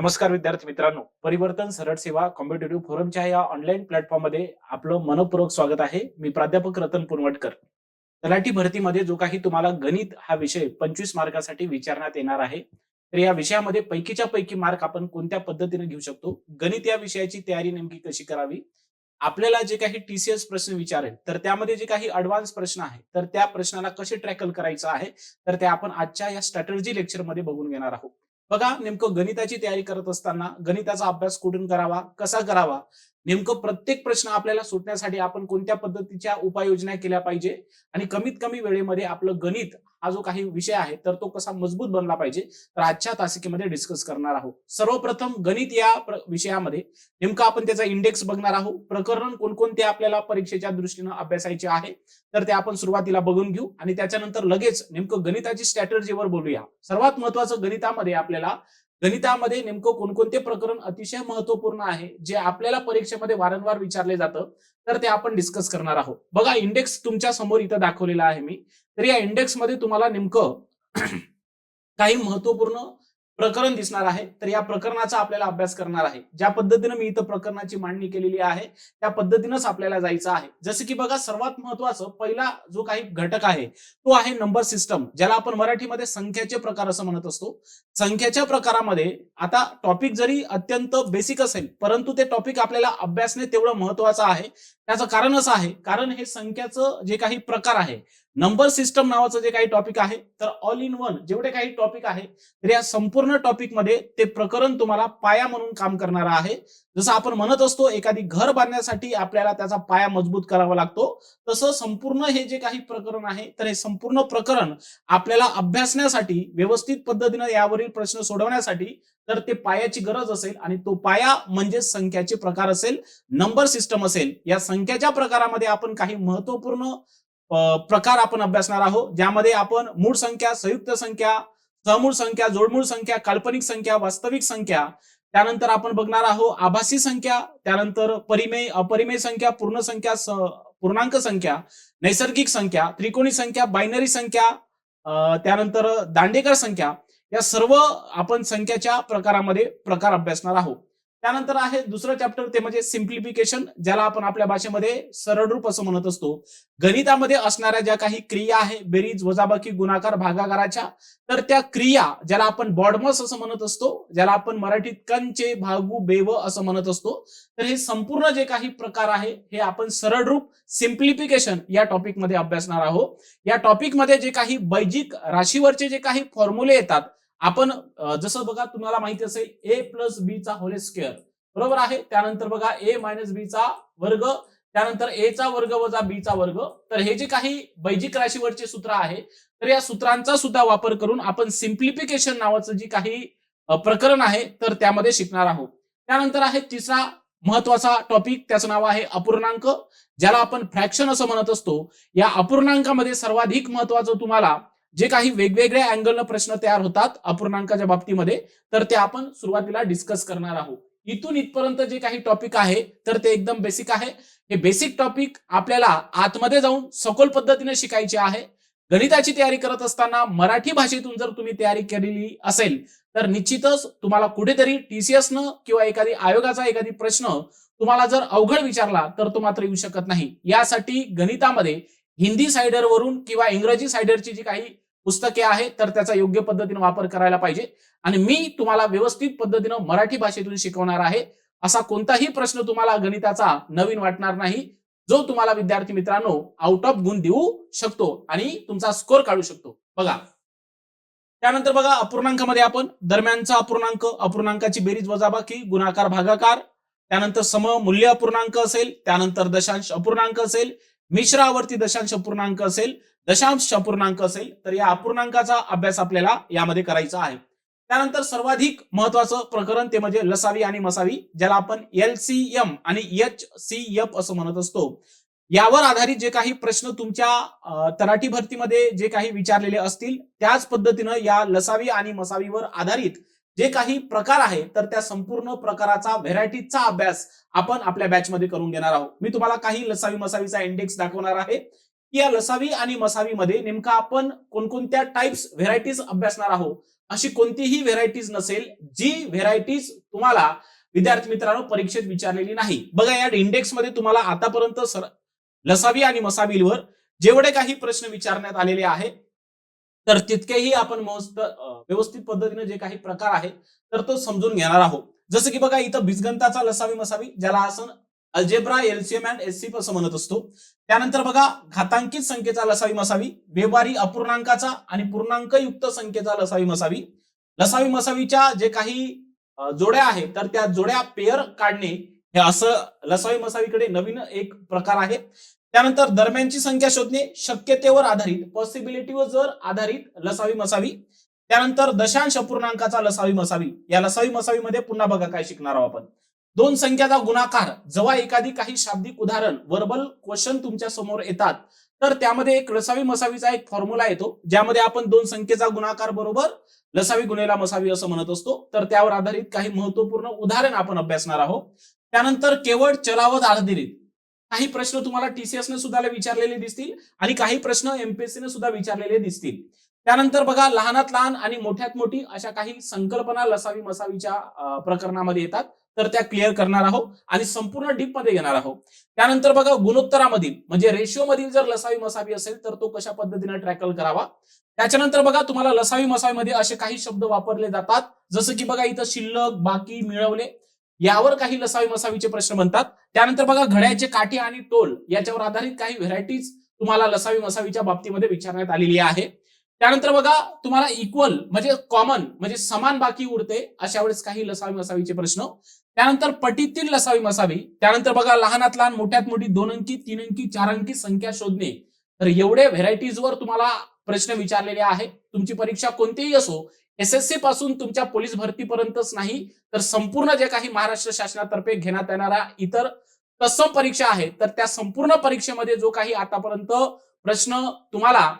नमस्कार विद्यार्थी मित्रांनो. परिवर्तन सरळ सेवा कॉम्पिटेटिव्ह फोरमच्या या ऑनलाईन प्लॅटफॉर्ममध्ये आपलं मनपूर्वक स्वागत आहे. मी प्राध्यापक रतन पुनवटकर. तलाठी भरतीमध्ये जो काही तुम्हाला गणित हा विषय पंचवीस मार्कासाठी विचारण्यात येणार आहे तर या विषयामध्ये पैकीच्या पैकी मार्क आपण कोणत्या पद्धतीने घेऊ शकतो? गणित या विषयाची तयारी नेमकी कशी करावी? आपल्याला जे काही टीसीएस प्रश्न विचारेल तर त्यामध्ये जे काही अडव्हान्स प्रश्न आहे तर त्या प्रश्नाला कसे ट्रॅकल करायचं आहे तर ते आपण आजच्या या स्ट्रॅटर्जी लेक्चरमध्ये बघून घेणार आहोत. बघा नेमकं गणिताची तयारी करत असताना गणिताचा अभ्यास कुठून करावा कसा करावा? नेमकं प्रत्येक प्रश्न आपल्याला सुटण्यासाठी आपण कोणत्या पद्धतीच्या उपाययोजना केल्या पाहिजे? आणि कमीत कमी वेळेमध्ये आपलं गणित हा जो काही विषय आहे तर तो कसा मजबूत बनला पाहिजे? तर आजच्या तासिकेमध्ये डिस्कस करणार आहोत. सर्वप्रथम गणित या विषयामध्ये नेमकं आपण त्याचा इंडेक्स बघणार आहोत. प्रकरण कोणकोणते आपल्याला परीक्षेच्या दृष्टीनं अभ्यासायचे आहे? तर ते आपण सुरुवातीला बघून घेऊ आणि त्याच्यानंतर लगेच नेमकं गणिताची स्ट्रॅटर्जीवर बोलूया. सर्वात महत्वाचं गणितामध्ये आपल्याला गणितामध्ये नेमकं कोणकोणते प्रकरण अतिशय महत्त्वपूर्ण आहे जे आपल्याला परीक्षेमध्ये वारंवार विचारले जातं तर ते आपण डिस्कस करणार आहोत. बघा इंडेक्स तुमच्यासमोर इथं दाखवलेला आहे मी. तर या इंडेक्समध्ये तुम्हाला नेमकं काही महत्त्वपूर्ण प्रकरण दिसणार आहे तर या प्रकरणाचा आपल्याला अभ्यास करणार आहे. ज्या पद्धतीनं मी इथं प्रकरणाची मांडणी केलेली आहे त्या पद्धतीनंच आपल्याला जायचं आहे. जसं की बघा सर्वात महत्वाचं पहिला जो काही घटक आहे तो आहे नंबर सिस्टम ज्याला आपण मराठीमध्ये संख्याचे प्रकार असं म्हणत असतो. संख्याच्या प्रकारामध्ये आता टॉपिक जरी अत्यंत बेसिक असेल परंतु ते टॉपिक आपल्याला अभ्यासणे तेवढं महत्वाचं आहे त्याचं कारण असं आहे कारण हे संख्याचं जे काही प्रकार आहे नंबर सिस्टम नावाचं जे काही टॉपिक आहे तर ऑल इन वन जेवढे काही टॉपिक आहे तर या संपूर्ण टॉपिकमध्ये ते प्रकरण तुम्हाला पाया म्हणून काम करणार आहे. जसं आपण म्हणत असतो एखादी घर बांधण्यासाठी आपल्याला त्याचा पाया मजबूत करावा लागतो तसं संपूर्ण हे जे काही प्रकरण आहे तर हे संपूर्ण प्रकरण आपल्याला अभ्यासण्यासाठी व्यवस्थित पद्धतीनं यावरील प्रश्न सोडवण्यासाठी तर ते पायाची गरज असेल आणि तो पाया म्हणजे संख्याचे प्रकार असेल नंबर सिस्टम असेल या संख्याच्या प्रकारामध्ये आपण काही महत्त्वपूर्ण प्रकार आपण अभ्यासणार आहोत ज्यामध्ये आपण मूळ संख्या संयुक्त संख्या सहमूळ संख्या जोडमूळ संख्या काल्पनिक संख्या वास्तविक संख्या त्यानंतर आपण बघणार आहोत आभासी संख्या त्यानंतर परिमेय अपरिमेय संख्या पूर्ण संख्या पूर्णांक संख्या नैसर्गिक संख्या त्रिकोणी संख्या बायनरी संख्या त्यानंतर दांडेकर संख्या या सर्व आपण संख्याच्या प्रकारामध्ये प्रकार अभ्यासणार आहोत. त्यानंतर आहे दुसरं चॅप्टर ते म्हणजे सिम्प्लिफिकेशन ज्याला आपण आपल्या भाषेमध्ये सरळ रूप असं म्हणत असतो. गणितामध्ये असणाऱ्या ज्या काही क्रिया आहे बेरीज वजाबाकी गुणाकार भागाकाराच्या तर त्या क्रिया ज्याला आपण बॉडमस असं म्हणत असतो ज्याला आपण मराठीत कंचे भागू बेव असं म्हणत असतो. तर हे संपूर्ण जे काही प्रकार आहे हे आपण सरळ रूप सिम्प्लिफिकेशन या टॉपिकमध्ये अभ्यासणार आहोत. या टॉपिकमध्ये जे काही बैजिक राशीवरचे जे काही फॉर्म्युले येतात आपण जसं बघा तुम्हाला माहिती असेल ए प्लस बी चा होल स्क्वेअर बरोबर आहे? त्यानंतर बघा ए मायनस बी चा वर्ग त्यानंतर ए चा वर्ग वजा बी चा वर्ग. तर हे जे काही बैजिक राशीवरचे सूत्र आहे तर या सूत्रांचा सुद्धा वापर करून आपण सिम्प्लिफिकेशन नावाचं जी काही प्रकरण आहे तर त्यामध्ये शिकणार आहोत. त्यानंतर आहे तिसरा महत्त्वाचा टॉपिक त्याचं नाव आहे अपूर्णांक. ज्याला आपण फ्रॅक्शन असं म्हणत असतो. या अपूर्णांकामध्ये सर्वाधिक महत्वाचं तुम्हाला जे काही वेगवेगळ्या अँगलनं प्रश्न तयार होतात अपूर्णांकाच्या बाबतीमध्ये तर ते आपण सुरुवातीला डिस्कस करणार आहोत. इथून इथपर्यंत जे काही टॉपिक आहे तर ते एकदम बेसिक आहे. हे बेसिक टॉपिक आपल्याला आतमध्ये जाऊन सखोल पद्धतीने शिकायचे आहे. गणिताची तयारी करत असताना मराठी भाषेतून जर तुम्ही तयारी केलेली असेल तर निश्चितच तुम्हाला कुठेतरी टीसीएस न किंवा एखादी आयोगाचा एखादी प्रश्न तुम्हाला जर अवघड विचारला तर तो मात्र येऊ शकत नाही. यासाठी गणितामध्ये हिंदी सायडरवरून किंवा इंग्रजी सायडरची जी काही पुस्तके आहेत तर त्याचा योग्य पद्धतीने वापर करायला पाहिजे. आणि मी तुम्हाला व्यवस्थित पद्धतीनं मराठी भाषेतून शिकवणार आहे. असा कोणताही प्रश्न तुम्हाला गणिताचा नवीन वाटणार नाही. जो तुम्हाला विद्यार्थी मित्रांनो आउट ऑफ गुण देऊ शकतो आणि तुमचा स्कोर काढू शकतो. बघा. त्यानंतर बघा अपूर्णांकामध्ये आपण दरम्यानचा अपूर्णांक अपूर्णांकाची बेरीज वजाबाकी गुणाकार भागाकार. त्यानंतर सममूल्य अपूर्णांक असेल. त्यानंतर दशांश अपूर्णांक असेल. मिश्रावर्ती दशांश अपूर्णांक असेल. दशांश अपूर्णांक असेल तर या अपूर्णांकाचा अभ्यास आपल्याला यामध्ये करायचा आहे. त्यानंतर सर्वाधिक महत्वाचं प्रकरण ते म्हणजे लसावी आणि मसावी ज्याला आपण एल सी एम आणि एच सी एफ असं म्हणत असतो. यावर आधारित जे काही प्रश्न तुमच्या तराठी भरतीमध्ये जे काही विचारलेले असतील त्याच पद्धतीनं या लसावी आणि मसावीवर आधारित जे काही प्रकार आहे तर त्या संपूर्ण प्रकाराचा व्हेरायटीचा अभ्यास आपण आपल्या बॅचमध्ये करून घेणार आहोत. मी तुम्हाला काही लसावी मसावीचा इंडेक्स दाखवणार आहे. या लसावी आणि मसावीमध्ये नेमका आपण कोणकोणत्या टाइप्स व्हेरायटीज अभ्यासणार आहोत? अशी कोणतीही व्हेरायटीज नसेल जी व्हेरायटीज तुम्हाला विद्यार्थी मित्रांनो परीक्षेत विचारलेली नाही. बघा या इंडेक्समध्ये तुम्हाला आतापर्यंत सर लसावी आणि मसावीवर जेवढे काही प्रश्न विचारण्यात आलेले आहे तर तितकेही आपण मस्त व्यवस्थित पद्धतीने जे काही प्रकार आहे तर तो समजून घेणार आहोत. जसं की बघा इथं बीजगंताचा लसावी मसावी ज्याला असं अल्जेब्रा एलसीएम अँड एससी असं म्हणत असतो. त्यानंतर बघा घातांकित संख्येचा लसावी मसावी व्यवहारी अपूर्णांकाचा आणि पूर्णांकयुक्त संख्येचा लसावी मसावी. लसावी मसावीच्या जे काही जोड्या आहेत तर त्या जोड्या पेअर काढणे हे असं लसावी मसावीकडे नवीन एक प्रकार आहे. त्यानंतर दरम्यानची संख्या शोधणे शक्यतेवर आधारित पॉसिबिलिटीवर जर आधारित लसावी मसावी. त्यानंतर दशांश अपूर्णांकाचा लसावी मसावी. या लसावी मसावीमध्ये पुन्हा बघा काय शिकणार आहोत आपण. दोन संख्याचा गुणाकार. जेव्हा एखादी काही शाब्दिक उदाहरण वर्बल क्वेश्चन तुमच्यासमोर येतात तर त्यामध्ये एक लसावी मसावीचा एक फॉर्म्युला येतो ज्यामध्ये आपण दोन संख्येचा गुणाकार बरोबर लसावी गुणेला मसावी असं म्हणत असतो. तर त्यावर आधारित काही महत्त्वपूर्ण उदाहरण आपण अभ्यासणार आहोत. त्यानंतर केवळ चलावत आधारित. काही प्रश्न तुम्हाला टीसीएस ने सुद्धा विचारलेले दिसतील आणि काही प्रश्न एमपीएससी ने सुद्धा विचारलेले दिसतील. त्यानंतर बघा लहानात लहान आणि मोठ्यात मोठी अशा काही संकल्पना लसावी मसावीच्या प्रकरणामध्ये येतात. तर त्या क्लिअर करणार आहोत आणि संपूर्ण डीपमध्ये घेणार आहोत. त्यानंतर बघा गुणोत्तरामधील म्हणजे रेशिओ मधील जर लसावी मसावी असेल तर तो कशा पद्धतीने ट्रॅकल करावा? त्याच्यानंतर बघा तुम्हाला लसावी मसावीमध्ये असे काही शब्द वापरले जातात. जसं की बघा इथं शिल्लक बाकी मिळवले. यावर काही लसावी मसावीचे प्रश्न बनतात. त्यानंतर बघा घड्याचे काठी आणि टोल याच्यावर आधारित काही व्हेरायटीज तुम्हाला लसावी मसावीच्या बाबतीमध्ये विचारण्यात आलेली आहे. त्यानंतर बघा तुम्हाला इक्वल म्हणजे कॉमन म्हणजे समान बाकी उरते अशा वेळेस काही लसावी मसावीचे प्रश्न. त्यानंतर पटीतील लसावी मसावी. त्यानंतर बघा लहानात लहान मोठ्यात मोठी दोन अंकी तीन अंकी चार अंकी संख्या शोधणे. तर एवढे व्हेरायटीजवर तुम्हाला प्रश्न विचारलेले आहे तुमची परीक्षा कोणतीही असो एसएससी पासून तुमच्या पोलीस भरतीपर्यंतच नाही तर संपूर्ण जे काही महाराष्ट्र शासनातर्फे घेण्यात येणाऱ्या इतर तत्सम परीक्षा आहेत तर त्या संपूर्ण परीक्षेमध्ये जो काही आतापर्यंत प्रश्न तुम्हाला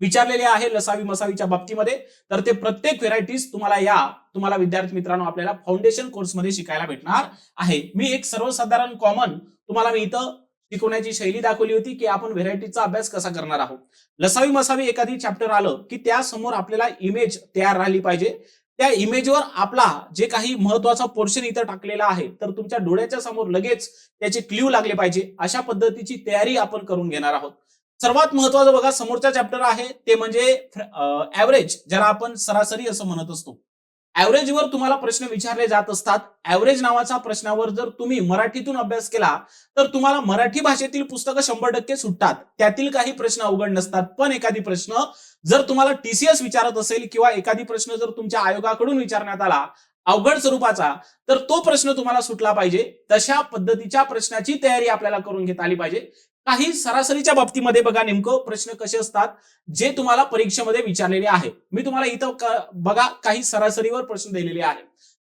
विचारलेले आहे लसावी मसावीच्या बाबतीमध्ये. तर ते प्रत्येक व्हेरायटीज तुम्हाला या तुम्हाला विद्यार्थी मित्रांनो आपल्याला फाउंडेशन कोर्समध्ये शिकायला भेटणार आहे. मी एक सर्वसाधारण कॉमन तुम्हाला मी इथं शिकवण्याची शैली दाखवली होती की आपण व्हेरायटीचा अभ्यास कसा करणार आहोत. लसावी मसावी एखादी चॅप्टर आलं की त्या समोर आपल्याला इमेज तयार राहिली पाहिजे. त्या इमेजवर आपला जे काही महत्त्वाचा पोर्शन इथं टाकलेला आहे तर तुमच्या डोळ्याच्या समोर लगेच त्याचे क्ल्यू लागले पाहिजे. अशा पद्धतीची तयारी आपण करून घेणार आहोत. सर्वात महत्वाचं बघा समोरचा चॅप्टर आहे ते म्हणजे ऍव्हरेज ज्याला आपण सरासरी असं म्हणत असतो. ऍव्हरेजवर तुम्हाला प्रश्न विचारले जात असतात. ऍव्हरेज नावाच्या प्रश्नावर जर तुम्ही मराठीतून अभ्यास केला तर तुम्हाला मराठी भाषेतील पुस्तकं शंभर टक्के सुटतात. त्यातील काही प्रश्न अवघड नसतात. पण एखादी प्रश्न जर तुम्हाला टीसीएस विचारत असेल किंवा एखादी प्रश्न जर तुमच्या आयोगाकडून विचारण्यात आला अवघड स्वरूपाचा तर तो प्रश्न तुम्हाला सुटला पाहिजे. तशा पद्धतीच्या प्रश्नाची तयारी आपल्याला करून घेता आली पाहिजे. काही सरासरीच्या बाबतीमध्ये बघा नेमकं प्रश्न कसे असतात जे तुम्हाला परीक्षेमध्ये विचारलेले आहे. मी तुम्हाला इथं बघा काही सरासरीवर प्रश्न दिलेले आहे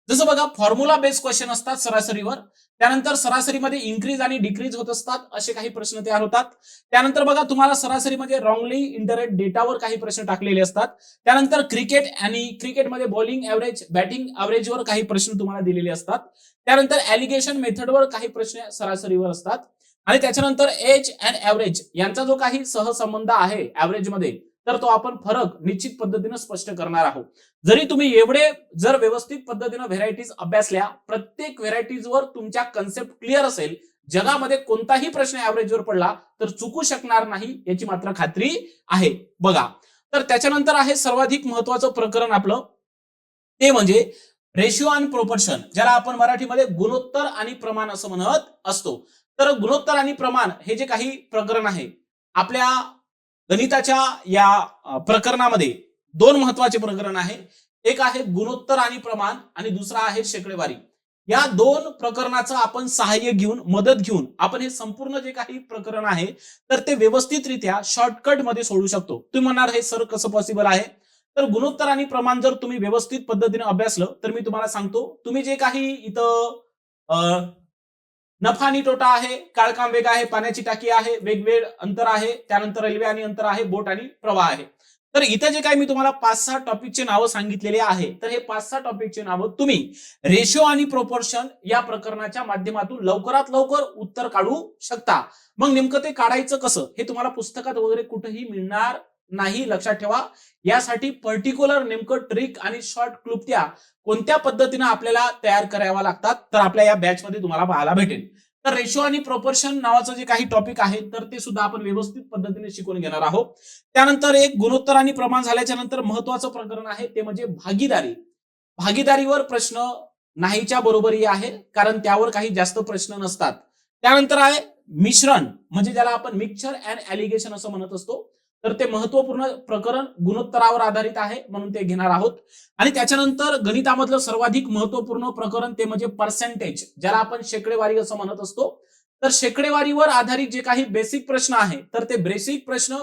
जसं बघा फॉर्म्युला बेस्ड क्वेश्चन असतात सरासरीवर. त्यानंतर सरासरीमध्ये इन्क्रीज आणि डिक्रीज होत असतात असे काही प्रश्न तयार होतात. त्यानंतर बघा तुम्हाला सरासरीमध्ये रॉंगली इंटरनेट डेटावर काही प्रश्न टाकलेले असतात. त्यानंतर क्रिकेट आणि क्रिकेटमध्ये बॉलिंग ऍव्हरेज बॅटिंग ऍव्हरेजवर काही प्रश्न तुम्हाला दिलेले असतात. त्यानंतर ऍलिगेशन मेथडवर काही प्रश्न सरासरीवर असतात. आणि त्याच्यानंतर एज अँड ऍव्हरेज यांचा जो काही सहसंबंध आहे ऍव्हरेजमध्ये तर तो आपण फरक निश्चित पद्धतीनं स्पष्ट करणार आहोत. जरी तुम्ही एवढे जर व्यवस्थित पद्धतीनं व्हेरायटीज अभ्यासल्या प्रत्येक व्हेरायटीजवर तुमच्या कन्सेप्ट क्लिअर असेल जगामध्ये कोणताही प्रश्न ऍव्हरेजवर पडला तर चुकू शकणार नाही याची मात्र खात्री आहे. बघा तर त्याच्यानंतर आहे सर्वाधिक महत्वाचं प्रकरण आपलं. ते म्हणजे रेशिओ आणि प्रोपोर्शन ज्याला आपण मराठीमध्ये गुणोत्तर आणि प्रमाण असं म्हणत असतो. तर गुणोत्तर आणि प्रमाण हे जे काही प्रकरण आहे आपल्या गणिताच्या या प्रकरणामध्ये दोन महत्त्वाचे प्रकरण आहे. एक आहे गुणोत्तर आणि प्रमाण आणि दुसरा आहे शेकडेवारी. या दोन प्रकरणाचं आपण सहाय्य घेऊन मदत घेऊन आपण हे संपूर्ण जे काही प्रकरण आहे तर ते व्यवस्थितरित्या शॉर्टकटमध्ये सोडू शकतो. तुम्ही म्हणणार हे सर कसं पॉसिबल आहे? तर गुणोत्तर आणि प्रमाण जर तुम्ही व्यवस्थित पद्धतीने अभ्यासलं तर मी तुम्हाला सांगतो तुम्ही जे काही इथं अ, नफा आणि तोटा आहे काळकाम वेग आहे पाण्याची टाकी आहे वेगवेळ अंतर आहे त्यानंतर रेल्वे आणि अंतर आहे बोट आणि प्रवाह आहे. तर इथं जे काही मी तुम्हाला पाच सहा टॉपिकचे नावं सांगितलेले आहे तर हे पाच सहा टॉपिकचे नावं तुम्ही रेशिओ आणि प्रोपोर्शन या प्रकरणाच्या माध्यमातून लवकरात लवकर उत्तर काढू शकता. मग नेमकं ते काढायचं कसं हे तुम्हाला पुस्तकात वगैरे कुठेही मिळणार नाही लक्षात ठेवा. यासाठी पर्टिक्युलर नेमकं ट्रिक आणि शॉर्ट क्लुप्त्या कोणत्या पद्धतीनं आपल्याला तयार कराव्या लागतात तर आपल्या या बॅच मध्ये तुम्हाला पाहायला भेटेल. तर रेशो आणि प्रोपोर्शन नावाचं जे काही टॉपिक आहे तर ते सुद्धा आपण व्यवस्थित पद्धतीने शिकून घेणार आहोत. त्यानंतर एक गुणोत्तर आणि प्रमाण झाल्याच्यानंतर महत्वाचं प्रकरण आहे ते म्हणजे भागीदारी. भागीदारीवर प्रश्न नाहीच्या बरोबरी आहे कारण त्यावर काही जास्त प्रश्न नसतात. त्यानंतर आहे मिश्रण म्हणजे ज्याला आपण मिक्सर अँड ऍलिगेशन असं म्हणत असतो. तर ते महत्त्वपूर्ण प्रकरण गुणोत्तरावर आधारित आहे म्हणून ते घेणार आहोत. आणि त्याच्यानंतर गणितामधलं सर्वाधिक महत्त्वपूर्ण प्रकरण ते म्हणजे पर्सेंटेज ज्याला आपण शेकडेवारी असं म्हणत असतो. तर शेकडेवारीवर आधारित जे काही बेसिक प्रश्न आहे तर ते बेसिक प्रश्न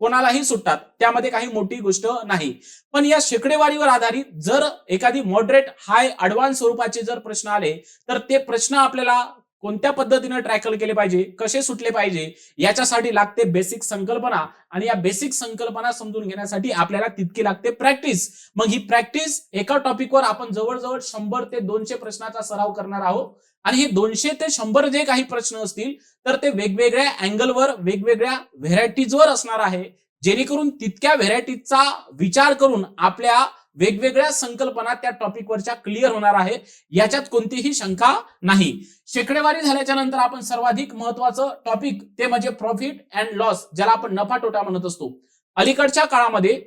कोणालाही सुटतात. त्यामध्ये काही मोठी गोष्ट नाही. पण या शेकडेवारीवर आधारित जर एखादी मॉडरेट हाय अडव्हान्स स्वरूपाचे जर प्रश्न आले तर ते प्रश्न आपल्याला कोणत्या पद्धतीने ट्रॅकल केले पाहिजे? कसे सुटले पाहिजे? याच्यासाठी लागते बेसिक संकल्पना आणि या बेसिक संकल्पना समजून घेण्यासाठी आपल्याला तितकी लागते प्रॅक्टिस मग ही प्रॅक्टिस एका टॉपिकवर आपण जवळजवळ शंभर ते दोनशे प्रश्नाचा सराव करणार आहोत. आणि हे दोनशे ते शंभर जे काही प्रश्न असतील तर ते वेगवेगळ्या अँगलवर वेगवेगळ्या व्हेरायटीजवर असणार आहे. जेणेकरून तितक्या व्हेरायटीजचा विचार करून आपल्या वेगवेगळ्या संकल्पना त्या टॉपिकवरच्या क्लिअर होणार आहे. याच्यात कोणतीही शंका नाही. शेकडेवारी झाल्याच्यानंतर आपण सर्वाधिक महत्वाचं टॉपिक ते म्हणजे प्रॉफिट अँड लॉस ज्याला आपण नफा तोटा म्हणत असतो. अलीकडच्या काळामध्ये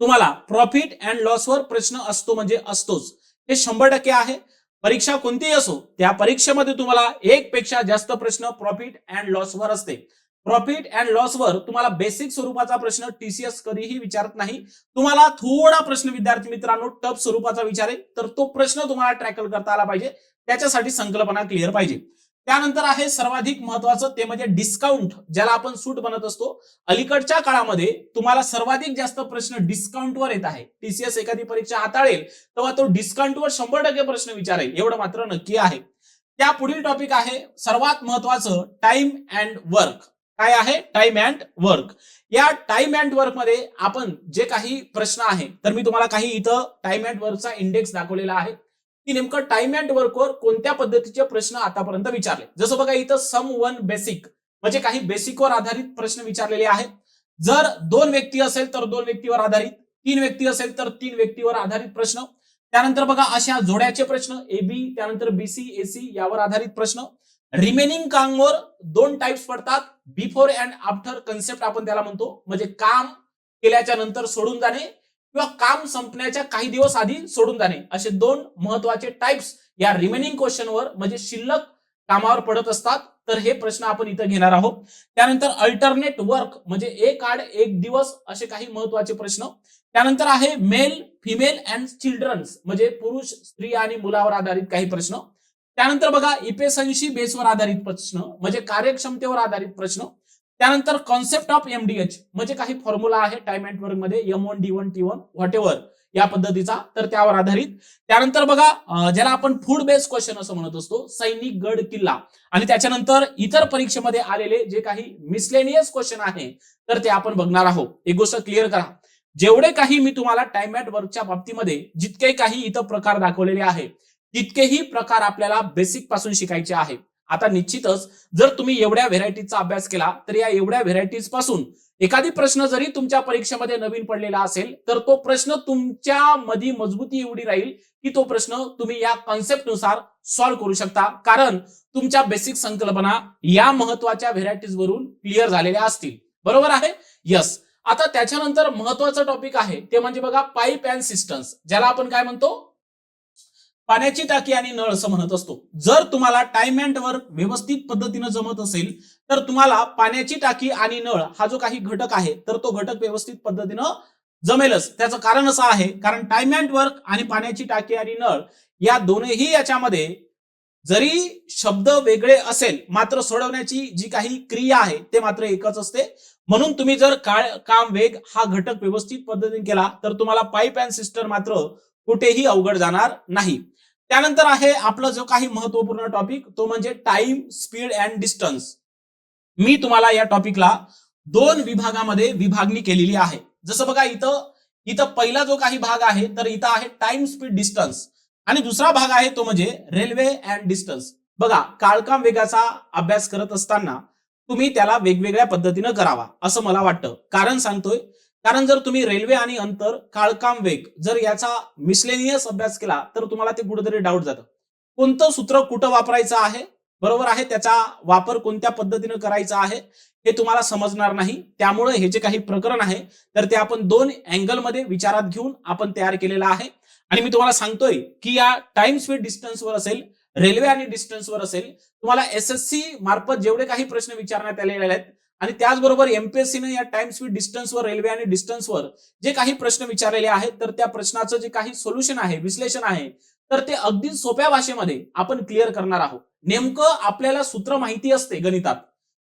तुम्हाला प्रॉफिट अँड लॉसवर प्रश्न असतो म्हणजे असतोच. हे शंभर टक्के आहे. परीक्षा कोणतीही असो त्या परीक्षेमध्ये तुम्हाला एक पेक्षा जास्त प्रश्न प्रॉफिट अँड लॉसवर असते. प्रॉफिट अँड लॉसवर तुम्हाला बेसिक स्वरूपाचा प्रश्न टीसीएस कधीही विचारत नाही. तुम्हाला थोडा प्रश्न विद्यार्थी मित्रांनो टप स्वरूपाचा विचारेल तर तो प्रश्न तुम्हाला ट्रॅकल करता आला पाहिजे. त्याच्यासाठी संकल्पना क्लिअर पाहिजे. त्यानंतर आहे सर्वाधिक महत्वाचं ते म्हणजे डिस्काउंट ज्याला आपण सूट बनत असतो. अलीकडच्या काळामध्ये तुम्हाला सर्वाधिक जास्त प्रश्न डिस्काउंटवर येत आहे. टीसीएस एखादी परीक्षा हाताळेल तेव्हा तो डिस्काउंटवर शंभर टक्के प्रश्न विचारेल. एवढं मात्र नक्की आहे. त्या पुढील टॉपिक आहे सर्वात महत्वाचं टाइम अँड वर्क काय आहे? टाइम अँड वर्क या टाइम अँड वर्कमध्ये आपण जे काही प्रश्न आहे तर मी तुम्हाला काही इथं टाइम अँड वर्कचा इंडेक्स दाखवलेला आहे. की नेमकं टाइम अँड वर्कवर कोणत्या पद्धतीचे प्रश्न आतापर्यंत विचारले? जसं बघा इथं सम वन बेसिक म्हणजे काही बेसिकवर आधारित प्रश्न विचारलेले आहेत. जर दोन व्यक्ती असेल तर दोन व्यक्तीवर आधारित. तीन व्यक्ती असेल तर तीन व्यक्तीवर आधारित प्रश्न. त्यानंतर बघा अशा जोड्याचे प्रश्न ए बी त्यानंतर बीसी एसी यावर आधारित प्रश्न. रिमेनिंग कामवर दोन टाइप्स पडतात. बिफोर अँड आफ्टर कन्सेप्ट आपण त्याला म्हणतो. म्हणजे काम केल्याच्यानंतर सोडून जाणे किंवा काम संपण्याच्या काही दिवस आधी सोडून जाणे. असे दोन महत्त्वाचे टाइप्स या रिमेनिंग क्वेश्चनवर म्हणजे शिल्लक कामावर पडत असतात. तर हे प्रश्न आपण इथं घेणार आहोत. त्यानंतर अल्टरनेट वर्क म्हणजे एक आड एक दिवस असे काही महत्त्वाचे प्रश्न. त्यानंतर आहे मेल फिमेल अँड चिल्ड्रन्स म्हणजे पुरुष स्त्री आणि मुलावर आधारित काही प्रश्न. त्यानंतर बघा इपेसन्सी बेसवर आधारित प्रश्न म्हणजे कार्यक्षमतेवर आधारित प्रश्न. त्यानंतर कॉन्सेप्ट ऑफ एमडीएच म्हणजे काही फॉर्म्युला आहे time and वर्कमध्ये M one D one T one whatever या पद्धतीचा तर त्यावर आधारित. त्यानंतर बघा ज्याला आपण फूड बेस्ड क्वेश्चन असं म्हणत असतो सैनिक गड किल्ला. आणि त्याच्यानंतर इतर परीक्षेमध्ये आलेले जे काही मिसलेनियस क्वेश्चन आहे तर ते आपण बघणार आहोत. एक गोष्ट क्लिअर करा. जेवढे काही मी तुम्हाला टाइम अँड वर्कच्या बाबतीमध्ये जितके काही इथं प्रकार दाखवलेले आहे तितकेही प्रकार आपल्याला बेसिकपासून शिकायचे आहे आता निश्चितच जर तुम्ही एवढ्या व्हेरायटीजचा अभ्यास केला तर या एवढ्या व्हेरायटीजपासून एखादी प्रश्न जरी तुमच्या परीक्षेमध्ये नवीन पडलेला असेल तर तो प्रश्न तुमच्या मधी मजबूती एवढी राहील की तो प्रश्न तुम्ही या कॉन्सेप्टनुसार सॉल्व्ह करू शकता. कारण तुमच्या बेसिक संकल्पना या महत्त्वाच्या व्हेरायटीज वरून क्लिअर झालेल्या असतील. बरोबर आहे? यस आता त्याच्यानंतर महत्वाचं टॉपिक आहे ते म्हणजे बघा पाईप अँड सिस्टम्स ज्याला आपण काय म्हणतो? पाण्याची टाकी आणि नळ असं म्हणत असतो. जर तुम्हाला टाइम अँड वर्क व्यवस्थित पद्धतीनं जमत असेल तर तुम्हाला पाण्याची टाकी आणि नळ हा जो काही घटक आहे तर तो घटक व्यवस्थित पद्धतीनं जमेलच. त्याचं कारण असं आहे कारण टाइम अँड वर्क आणि पाण्याची टाकी आणि नळ या दोनही याच्यामध्ये जरी शब्द वेगळे असेल मात्र सोडवण्याची जी काही क्रिया आहे ते मात्र एकच असते. म्हणून तुम्ही जर काळ काम वेग हा घटक व्यवस्थित पद्धतीने केला तर तुम्हाला पाईप अँड सिस्टर मात्र कुठेही अवघड जाणार नाही. त्यानंतर आहे आपलं जो काही महत्त्वपूर्ण टॉपिक तो म्हणजे टाइम स्पीड अँड डिस्टन्स मी तुम्हाला या टॉपिकला दोन विभागामध्ये विभागणी केलेली आहे. जसं बघा इथं इथं पहिला जो काही भाग आहे तर इथं आहे टाइम स्पीड डिस्टन्स आणि दुसरा भाग आहे तो म्हणजे रेल्वे अँड डिस्टन्स बघा काळकाम वेगाचा अभ्यास करत असताना तुम्ही त्याला वेगवेगळ्या पद्धतीनं करावा असं मला वाटतं. कारण सांगतोय कारण जर तुम्ही रेल्वे आणि अंतर काळकाम वेग जर याचा मिसलेनियस अभ्यास केला तर तुम्हाला ते कुठेतरी डाऊट जातं. कोणतं सूत्र कुठं वापरायचं आहे? बरोबर आहे त्याचा वापर कोणत्या पद्धतीनं करायचा आहे? हे तुम्हाला समजणार नाही. त्यामुळे हे जे काही प्रकरण आहे तर ते आपण दोन अँगलमध्ये विचारात घेऊन आपण तयार केलेलं आहे. आणि मी तुम्हाला सांगतोय की या टाइम स्पीड डिस्टन्सवर असेल रेल्वे आणि डिस्टन्सवर असेल तुम्हाला एस एस सी मार्फत जेवढे काही प्रश्न विचारण्यात आलेले आहेत आणि त्याचबरोबर एमपीएससीने या टाइम स्पीड डिस्टन्सवर रेल्वे आणि डिस्टन्सवर जे काही प्रश्न विचारलेले आहेत तर त्या प्रश्नाचं जे काही सोल्युशन आहे विश्लेषण आहे तर ते अगदी सोप्या भाषेमध्ये आपण क्लिअर करणार आहोत. नेमकं आपल्याला सूत्र माहिती असते गणितात.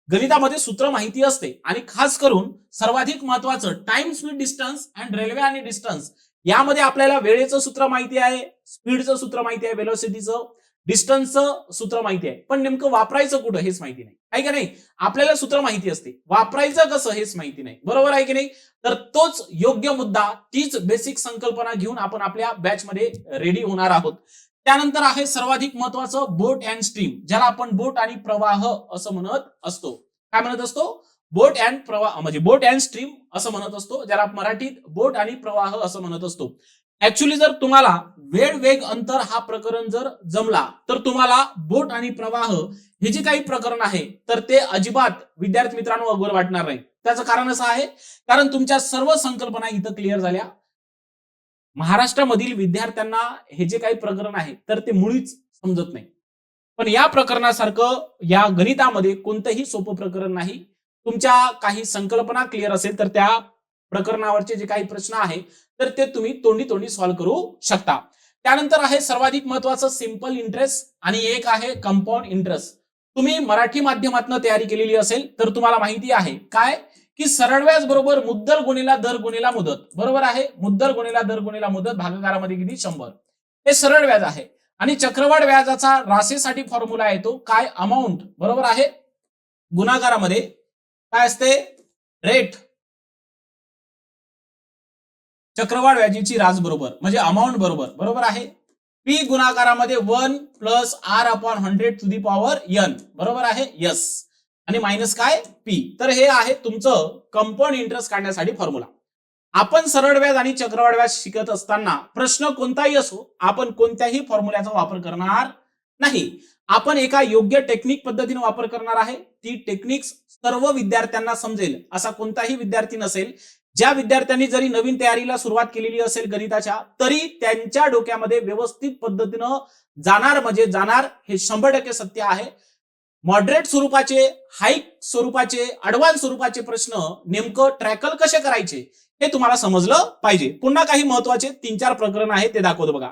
गणितामध्ये सूत्र माहिती असते आणि खास करून सर्वाधिक महत्वाचं time speed distance and railway आणि डिस्टन्स यामध्ये आपल्याला वेळेचं सूत्र माहिती आहे स्पीडचं सूत्र माहिती आहे वेलोसिटीचं डिस्टन्सचं सूत्र माहिती आहे. पण नेमकं वापरायचं कुठं हेच माहिती नाही. आहे का नाही? आपल्याला सूत्र माहिती असते. वापरायचं कसं हेच माहिती नाही. बरोबर आहे की नाही? तर तोच योग्य मुद्दा तीच बेसिक संकल्पना घेऊन आपण आपल्या बॅचमध्ये रेडी होणार आहोत. त्यानंतर आहे सर्वाधिक महत्वाचं बोट अँड स्ट्रीम ज्याला आपण बोट आणि प्रवाह असं म्हणत असतो. काय म्हणत असतो? बोट अँड प्रवाह म्हणजे बोट अँड स्ट्रीम असं म्हणत असतो ज्याला मराठीत बोट आणि प्रवाह असं म्हणत असतो. ऍक्च्युली जर तुम्हाला वेळ वेग अंतर हा प्रकरण जर जमला तर तुम्हाला बोट आणि प्रवाह हे जे काही प्रकरण आहे तर ते अजिबात विद्यार्थी मित्रांनो अगोदर वाटणार नाही. त्याचं कारण असं आहे कारण तुमच्या सर्व संकल्पना इथं क्लिअर झाल्या. महाराष्ट्रामधील विद्यार्थ्यांना हे जे काही प्रकरण आहे तर ते मुळीच समजत नाही. पण या प्रकरणासारखं या गणितामध्ये कोणतंही सोपं प्रकरण नाही. तुमच्या काही संकल्पना क्लिअर असेल तर त्या प्रकरणावरचे जे काही प्रश्न आहे तर ते तुम्ही तोंडी तोंडी सॉल्व्ह करू शकता. त्यानंतर आहे सर्वाधिक महत्वाचं सिंपल इंटरेस्ट आणि एक आहे कंपाऊंड इंटरेस्ट तुम्ही मराठी माध्यमातून तयारी केलेली असेल तर तुम्हाला माहिती आहे. काय? की सरळ व्याज बरोबर मुद्दल गुणेला दर गुणेला मुदत. बरोबर आहे? मुद्दल गुणेला दर गुणेला मुदत भागाकारामध्ये किती? शंभर. हे सरळ व्याज आहे. आणि चक्रवाढ व्याजाचा रासेसाठी फॉर्म्युला येतो. काय? अमाऊंट बरोबर आहे? गुणाकारामध्ये. काय असते? रेट चक्रवाढ व्याजीची राज बरोबर म्हणजे अमाऊंट बरोबर बरोबर आहे? P गुणाकारामध्ये one plus R upon hundred to the power N बरोबर आहे? यस आणि मायनस काय? पी तर हे आहे तुमचं कंपाऊंड इंटरेस्ट काढण्यासाठी फॉर्म्युला आपण सरळ व्याज आणि चक्रवाढ व्याज शिकत असताना प्रश्न कोणताही असो आपण कोणत्याही फॉर्म्युल्याचा वापर करणार नाही. आपण एका योग्य टेक्निक पद्धतीने वापर करणार आहे. ती टेक्निक्स सर्व विद्यार्थ्यांना समजेल. असा कोणताही विद्यार्थी नसेल ज्या विद्यार्थ्यांनी जरी नवीन तयारीला सुरुवात केलेली असेल गणिताच्या तरी त्यांच्या डोक्यामध्ये व्यवस्थित पद्धतीनं जाणार म्हणजे जाणार हे शंभर टक्के सत्य आहे. मॉडरेट स्वरूपाचे हाईक स्वरूपाचे अडवान्स स्वरूपाचे प्रश्न नेमकं ट्रॅकल कसे करायचे हे तुम्हाला समजलं पाहिजे. पुन्हा काही महत्त्वाचे तीन चार प्रकरण आहे ते दाखवतो बघा.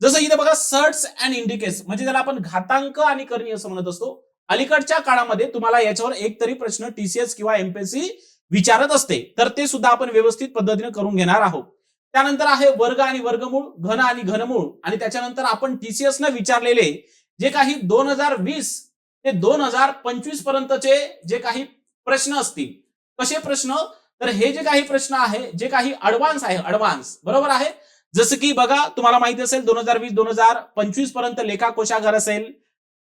जसं इथे बघा सर्ट्स अँड इंडिकेस म्हणजे त्याला आपण घातांक आणि करणी असं म्हणत असतो अलीकडच्या काळामध्ये तुम्हाला याच्यावर एक तरी प्रश्न टीसीएस किंवा एमपीएससी विचारत असते तर ते सुद्धा आपण व्यवस्थित पद्धतीने करून घेणार आहोत. त्यानंतर आहे वर्ग आणि वर्गमूळ घन आणि घनमूळ. आणि त्याच्यानंतर आपण टीसीएस न विचारलेले जे काही दोन हजार वीस ते दोन हजार पंचवीस पर्यंतचे जे काही प्रश्न असतील. कसे प्रश्न? तर हे जे काही प्रश्न आहे जे काही अडव्हान्स आहे अडव्हान्स बरोबर आहे? जसं की बघा तुम्हाला माहिती असेल दोन हजार वीस दोन हजार पंचवीसपर्यंत लेखा कोशागार असेल.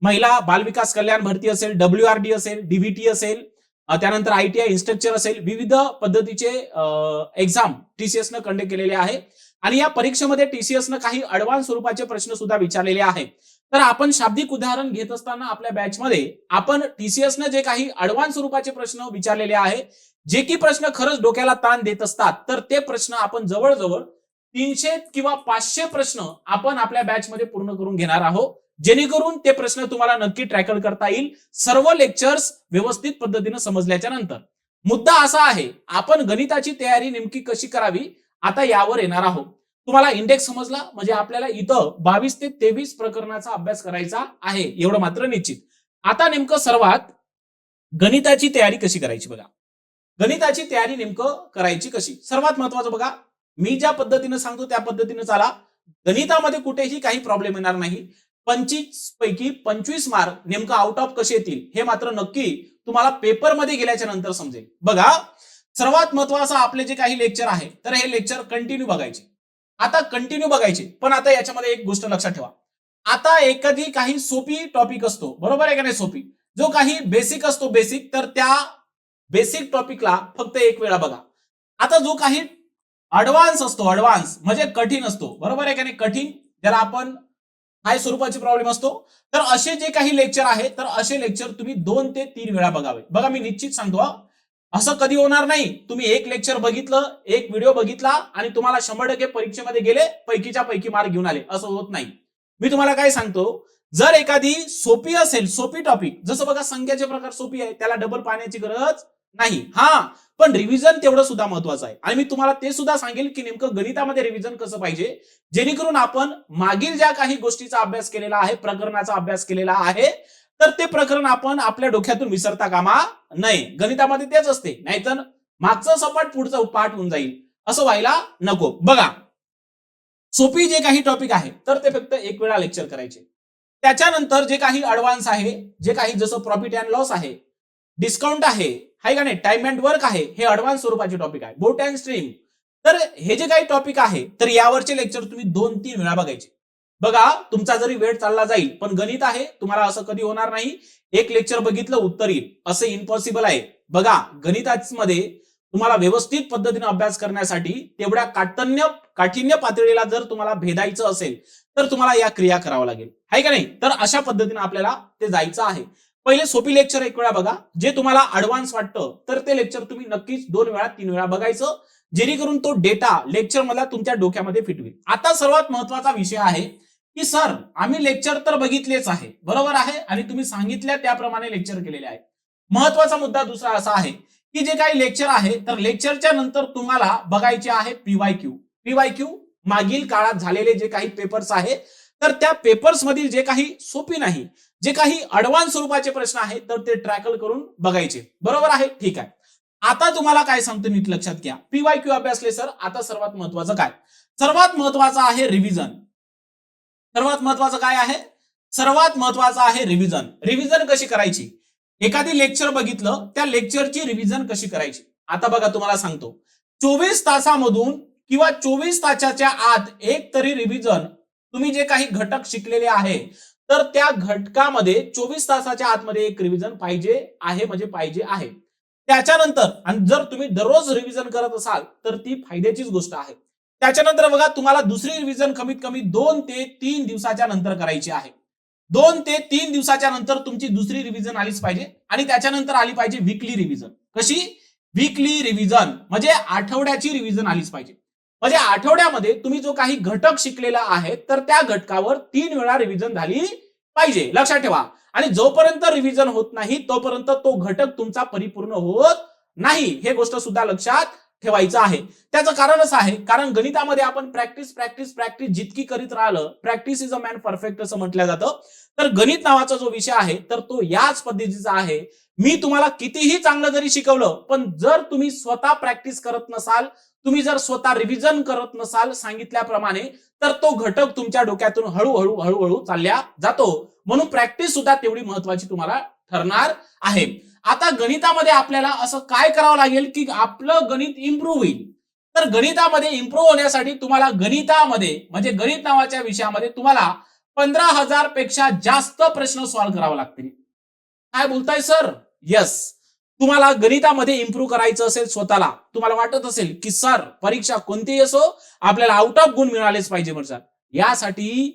महिला बालविकास कल्याण भरती असेल डब्ल्यू आर डी असेल डीव्हीटी असेल. त्यानंतर आयटीआय इन्स्ट्रक्चर असेल विविध पद्धतीचे एक्झाम टीसीएस न कंडक्ट केलेले आहे. आणि या परीक्षेमध्ये टीसीएस न काही अडवान स्वरूपाचे प्रश्न सुद्धा विचारलेले आहेत तर आपण शाब्दिक उदाहरण घेत असताना आपल्या बॅचमध्ये आपण टीसीएस न जे काही अडवान स्वरूपाचे प्रश्न विचारलेले आहे जे की प्रश्न खरंच डोक्याला ताण देत असतात तर ते प्रश्न आपण जवळजवळ तीनशे किंवा पाचशे प्रश्न आपण आपल्या बॅचमध्ये पूर्ण करून घेणार आहोत. जेणेकरून ते प्रश्न तुम्हाला नक्की ट्रॅकल करता येईल. सर्व लेक्चर्स व्यवस्थित पद्धतीने समजल्याच्या नंतर. मुद्दा असा आहे आपण गणिताची तयारी नेमकी कशी करावी आता यावर येणार आहोत. तुम्हाला इंडेक्स समजला म्हणजे आपल्याला इथं बावीस ते तेवीस प्रकरणाचा अभ्यास करायचा आहे एवढं मात्र निश्चित. आता नेमकं सर्वात गणिताची तयारी कशी करायची बघा. गणिताची तयारी नेमकं करायची कशी? सर्वात महत्वाचं बघा मी ज्या पद्धतीनं सांगतो त्या पद्धतीनं चाला. गणितामध्ये कुठेही काही प्रॉब्लेम येणार नाही. पंचवीस पैकी पंचवीस मार्क नेमकं आउट ऑफ कसे येतील हे मात्र नक्की तुम्हाला पेपरमध्ये गेल्याच्यानंतर समजेल. बघा सर्वात महत्वाचं आपले जे काही लेक्चर आहे तर हे लेक्चर कंटिन्यू बघायचे. आता कंटिन्यू बघायचे पण आता याच्यामध्ये एक गोष्ट लक्षात ठेवा. आता एखादी काही सोपी टॉपिक असतो बरोबर आहे का नाही सोपी? जो काही बेसिक असतो बेसिक तर त्या बेसिक टॉपिकला फक्त एक वेळा बघा. आता जो काही अडव्हान्स असतो अडव्हान्स म्हणजे कठीण असतो बरोबर आहे का नाही? कठीण ज्याला आपण हाय स्वरूपाचे प्रॉब्लेम असतो. तर असे जे काही लेक्चर आहे तर असे लेक्चर तुम्ही दोन ते तीन वेळा बघावे. बघा मी निश्चित सांगतो असं कधी होणार नाही. तुम्ही एक लेक्चर बघितलं एक व्हिडिओ बघितला आणि तुम्हाला शंभर टक्के परीक्षेमध्ये गेले पैकीच्या पैकी मार्क घेऊन आले. असं होत नाही. मी तुम्हाला काय सांगतो जर एखादी सोपी असेल सोपी टॉपिक जसं बघा संख्याचे प्रकार सोपी आहे त्याला डबल पाहण्याची गरज नाही. हा पण रिव्हिजन तेवढं सुद्धा महत्वाचं आहे. आणि मी तुम्हाला ते सुद्धा सांगेल की नेमकं गणितामध्ये रिव्हिजन कसं पाहिजे? जेणेकरून आपण मागील ज्या काही गोष्टीचा अभ्यास केलेला आहे प्रकरणाचा अभ्यास केलेला आहे तर ते प्रकरण आपण आपल्या डोक्यातून विसरता कामा नये. गणितामध्ये तेच असते. नाहीतर मागचं सपाट पुढचं पाठ होऊन जाईल. असं व्हायला नको. बघा. सोपी जे काही टॉपिक आहे तर ते फक्त एक वेळा लेक्चर करायचे. त्याच्यानंतर जे काही अडव्हान्स आहे जे काही जसं प्रॉफिट अँड लॉस आहे डिस्काउंट आहे हाय का नाही? टाइम अँड वर्क आहे. हे अडव्हान्स स्वरूपाचे टॉपिक आहे. बोट अँड स्ट्रीम तर हे जे काही टॉपिक आहे तर यावरचे लेक्चर तुम्ही दोन तीन वेळा बघायचे. बघा तुमचा जरी वेळ चालला जाईल पण गणित आहे तुम्हाला असं कधी होणार नाही. एक लेक्चर बघितलं उत्तर येईल. असं इम्पॉसिबल आहे. बघा गणितामध्ये तुम्हाला व्यवस्थित पद्धतीने अभ्यास करण्यासाठी तेवढ्या काटन्य काठिण्य पातळीला जर तुम्हाला भेदायचं असेल तर तुम्हाला या क्रिया करावं लागेल. आहे का नाही? तर अशा पद्धतीने आपल्याला ते जायचं आहे. पहिले सोपी लेक्चर एक वेळा बघा. जे तुम्हाला अडव्हान्स वाटतं तर ते लेक्चर तुम्ही नक्कीच दोन वेळा तीन वेळा बघायचं. जेणेकरून तो डेटा लेक्चर मला तुमच्या डोक्यामध्ये फिटवेल. आता सर्वात महत्त्वाचा विषय आहे की सर आम्ही लेक्चर तर बघितलेच आहे. बरोबर आहे? आणि तुम्ही सांगितल्या त्याप्रमाणे लेक्चर केलेले आहे. महत्त्वाचा मुद्दा दुसरा असा आहे की जे काही लेक्चर आहे तर लेक्चरच्या नंतर तुम्हाला बघायचे आहे पीवाय क्यू पीवाय क्यू मागील काळात झालेले जे काही पेपर्स आहेत तर त्या पेपर्स मधील जे काही सोपी नाही जे काही अडवान्स स्वरूपाचे प्रश्न आहेत तर ते ट्रॅकल करून बघायचे. बरोबर आहे? ठीक आहे. आता तुम्हाला काय सांगतो नीट लक्षात घ्या. पीवाय क्यू अभ्यासले सर आता सर्वात महत्वाचं काय? सर्वात महत्वाचं आहे रिव्हिजन सर्वात महत्वाचं काय आहे? सर्वात महत्वाचं आहे रिव्हिजन रिव्हिजन कशी करायची? एखादी लेक्चर बघितलं त्या लेक्चरची रिव्हिजन कशी करायची? आता बघा तुम्हाला सांगतो. चोवीस तासामधून किंवा चोवीस तासाच्या आत एक तरी रिव्हिजन तुम्ही जे काही घटक शिकलेले आहे तर त्या घटकामध्ये चोवीस तासाच्या आतमध्ये एक रिव्हिजन पाहिजे आहे म्हणजे पाहिजे आहे. त्याच्यानंतर आणि जर तुम्ही दररोज रिव्हिजन करत असाल तर ती फायद्याचीच गोष्ट आहे. त्याच्यानंतर बघा तुम्हाला दुसरी रिव्हिजन कमीत कमी दोन ते तीन दिवसाच्या नंतर करायची आहे. दोन ते तीन दिवसाच्या नंतर तुमची दुसरी रिव्हिजन आलीच पाहिजे आणि त्याच्यानंतर आली पाहिजे विकली रिव्हिजन कशी? विकली रिव्हिजन म्हणजे आठवड्याची रिव्हिजन आलीच पाहिजे. म्हणजे आठवड्यामध्ये तुम्ही जो काही घटक शिकलेला आहे तर त्या घटकावर तीन वेळा रिव्हिजन झाली पाहिजे. लक्षात ठेवा. आणि जोपर्यंत रिव्हिजन होत नाही तोपर्यंत तो घटक तुमचा परिपूर्ण होत नाही. हे गोष्ट सुद्धा लक्षात ठेवायचं आहे. त्याचं कारण असं आहे कारण गणितामध्ये आपण प्रॅक्टिस प्रॅक्टिस प्रॅक्टिस जितकी करीत राहिलं practice is a man perfect असं म्हटलं जातं. तर गणित नावाचा जो विषय आहे तर तो याच पद्धतीचा आहे. मी तुम्हाला कितीही चांगलं जरी शिकवलं पण जर तुम्ही स्वतः प्रॅक्टिस करत नसाल तुम्ही जर स्वतः रिव्हिजन करत नसाल सांगितल्याप्रमाणे तर तो घटक तुमच्या डोक्यातून हळूहळू हळूहळू चालल्या जातो. म्हणून प्रॅक्टिस सुद्धा तेवढी महत्वाची तुम्हाला ठरणार आहे. आता गणितामध्ये आपल्याला असं काय करावं लागेल की आपलं गणित इम्प्रूव्ह होईल. तर गणितामध्ये इम्प्रूव्ह होण्यासाठी तुम्हाला गणितामध्ये म्हणजे गणित नावाच्या विषयामध्ये तुम्हाला पंधरा हजारपेक्षा जास्त प्रश्न सॉल्व्ह करावे लागतील. काय बोलताय सर यस तुम्हाला गणितामध्ये इम्प्रूव्ह करायचं असेल स्वतःला तुम्हाला वाटत असेल की सर परीक्षा कोणतीही असो आपल्याला आउट ऑफ गुण मिळालेच पाहिजे म्हणजे यासाठी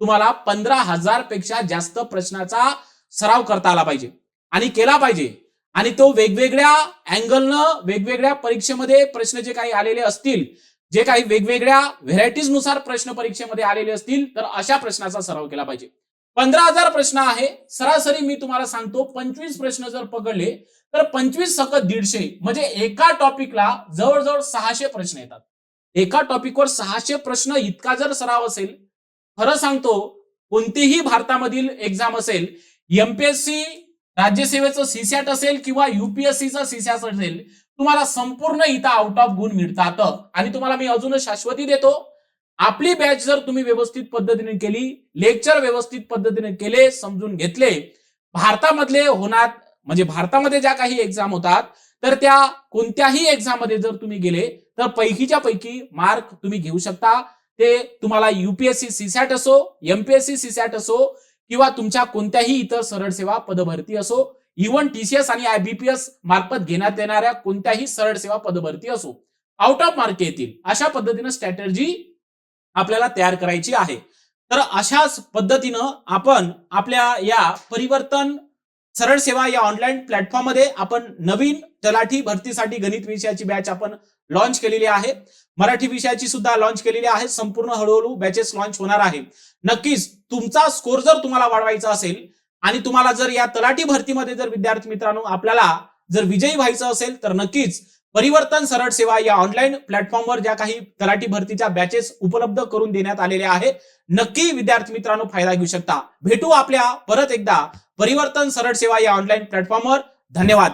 तुम्हाला पंधरा हजारपेक्षा जास्त प्रश्नाचा सराव करता आला पाहिजे आणि केला पाहिजे. आणि तो वेगवेगळ्या अँगलनं वेगवेगळ्या परीक्षेमध्ये प्रश्न जे काही आलेले असतील जे काही वेगवेगळ्या व्हेरायटीजनुसार प्रश्न परीक्षेमध्ये आलेले असतील तर अशा प्रश्नाचा सराव केला पाहिजे. पंधरा हजार प्रश्न आहे. सरासरी मी तुम्हाला सांगतो पंचवीस प्रश्न जर पकडले तर पंचवीस सकत दीडशे म्हणजे एका टॉपिकला जवळजवळ सहाशे प्रश्न येतात. एका टॉपिकवर सहाशे प्रश्न इतका जर सराव असेल खरं सांगतो कोणतीही भारतामधील एक्झाम असेल एमपीएससी राज्यसेवेचं सीसॅट असेल किंवा युपीएससीचं सीसॅट असेल तुम्हाला संपूर्ण इथं आउट ऑफ गुण मिळतात आणि तुम्हाला मी अजूनच शाश्वती देतो आपली बॅच जर तुम्ही व्यवस्थित पद्धतीने केली लेक्चर व्यवस्थित पद्धतीने केले समजून घेतले भारतामधले होणार म्हणजे भारतामध्ये ज्या काही एक्झाम होतात तर त्या कोणत्याही एक्झाममध्ये जर तुम्ही गेले तर पैकीच्या पैकी मार्क तुम्ही घेऊ शकता. ते तुम्हाला युपीएससी सीसॅट असो एमपीएससी सीसॅट असो किंवा तुमच्या कोणत्याही इतर सरळ सेवा पदभरती असो इव्हन टीसीएस आणि आयबीपीएस मार्फत घेण्यात येणाऱ्या कोणत्याही सरळ सेवा पदभरती असो. आउट ऑफ मार्क येतील. अशा पद्धतीनं स्ट्रॅटर्जी आपल्याला तयार करायची आहे. तर अशाच पद्धतीनं आपण आपल्या या परिवर्तन सरळ सेवा या ऑनलाईन प्लॅटफॉर्ममध्ये आपण नवीन तलाठी भरतीसाठी गणित विषयाची बॅच आपण लॉन्च केलेली आहे. मराठी विषयाची सुद्धा लॉन्च केलेली आहे. संपूर्ण हळूहळू बॅचेस लॉन्च होणार आहे. नक्कीच तुमचा स्कोर जर तुम्हाला वाढवायचा असेल आणि तुम्हाला जर या तलाठी भरतीमध्ये जर विद्यार्थी मित्रांनो आपल्याला जर विजयी व्हायचं असेल तर नक्कीच परिवर्तन सरळ सेवा या ऑनलाईन प्लॅटफॉर्मवर ज्या काही तलाठी भरतीच्या बॅचेस उपलब्ध करून देण्यात आलेल्या आहेत. नक्की विद्यार्थी मित्रांनो फायदा घेऊ शकता. भेटू आपल्या परत एकदा. परिवर्तन सरळ सेवा या ऑनलाईन प्लॅटफॉर्मवर धन्यवाद.